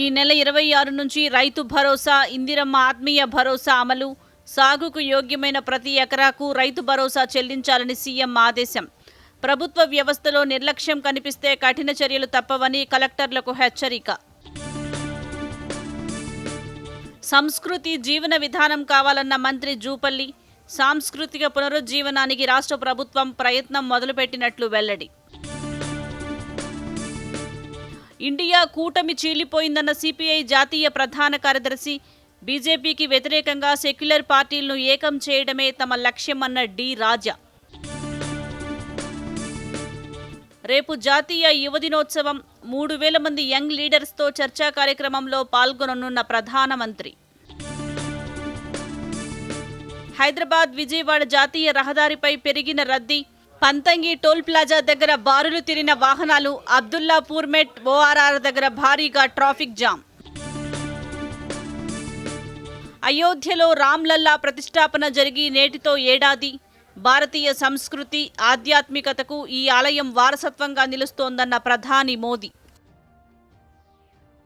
ఈ నెల ఇరవై ఆరు నుంచి రైతు భరోసా ఇందిరమ్మ ఆత్మీయ భరోసా అమలు సాగుకు యోగ్యమైన ప్రతి ఎకరాకు రైతు భరోసా చెల్లించాలని సీఎం ఆదేశం. ప్రభుత్వ వ్యవస్థలో నిర్లక్ష్యం కనిపిస్తే కఠిన చర్యలు తప్పవని కలెక్టర్లకు హెచ్చరిక. సంస్కృతి జీవన విధానం కావాలన్న మంత్రి జూపల్లి సాంస్కృతిక పునరుజ్జీవనానికి రాష్ట్ర ప్రభుత్వం ప్రయత్నం మొదలుపెట్టినట్లు వెల్లడి. ఇండియా కూటమి చీలిపోయిందన్న సిపిఐ జాతీయ ప్రధాన కార్యదర్శి బీజేపీకి వ్యతిరేకంగా సెక్యులర్ పార్టీలను ఏకం చేయడమే తమ లక్ష్యమన్న డి రాజా. రేపు జాతీయ యువ దినోత్సవం మూడు వేల మంది యంగ్ లీడర్స్తో చర్చా కార్యక్రమంలో పాల్గొననున్న ప్రధానమంత్రి. హైదరాబాద్ విజయవాడ జాతీయ రహదారిపై పెరిగిన రద్దీ పంతంగి టోల్ ప్లాజా దగ్గర బారులు తిరిగిన వాహనాలు అబ్దుల్లాపూర్ మెట్ ఓఆర్ఆర్ దగ్గర భారీగా ట్రాఫిక్ జామ్. అయోధ్యలో రామ్లల్లా ప్రతిష్టాపన జరిగి నేటితో ఏడాది. భారతీయ సంస్కృతి ఆధ్యాత్మికతకు ఈ ఆలయం వారసత్వంగా నిలుస్తోందన్న ప్రధాని మోదీ.